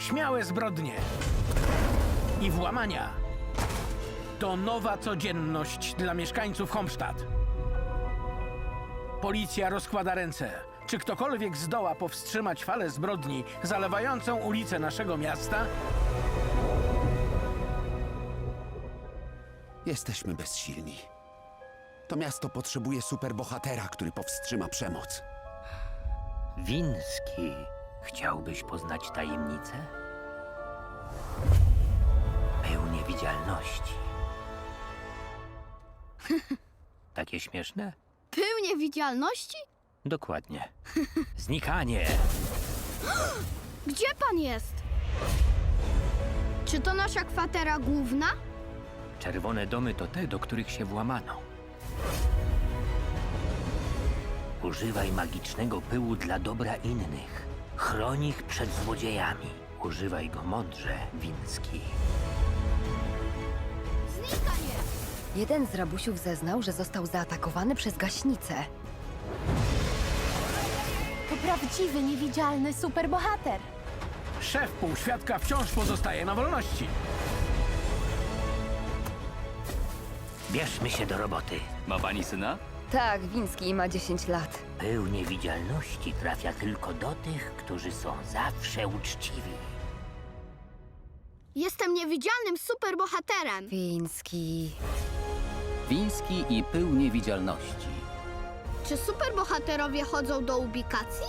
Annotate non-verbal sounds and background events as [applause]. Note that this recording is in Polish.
Śmiałe zbrodnie i włamania to nowa codzienność dla mieszkańców Homstadt. Policja rozkłada ręce. Czy ktokolwiek zdoła powstrzymać falę zbrodni zalewającą ulice naszego miasta? Jesteśmy bezsilni. To miasto potrzebuje superbohatera, który powstrzyma przemoc. Wiński, chciałbyś poznać tajemnicę? Był niewidzialności. [laughs] Takie śmieszne? Pył niewidzialności? Dokładnie. [laughs] Znikanie. [gasps] Gdzie pan jest? Czy to nasza kwatera główna? Czerwone domy to te, do których się włamano. Używaj magicznego pyłu dla dobra innych. Chroń ich przed złodziejami. Używaj go mądrze, Wiński. Znikanie! Jeden z rabusiów zeznał, że został zaatakowany przez gaśnicę. To prawdziwy, niewidzialny superbohater. Szef półświadka wciąż pozostaje na wolności. Bierzmy się do roboty. Ma pani syna? Tak, Wiński ma 10 lat. Pył niewidzialności trafia tylko do tych, którzy są zawsze uczciwi. Jestem niewidzialnym superbohaterem. Wiński. Wiński i pył niewidzialności. Czy superbohaterowie chodzą do ubikacji?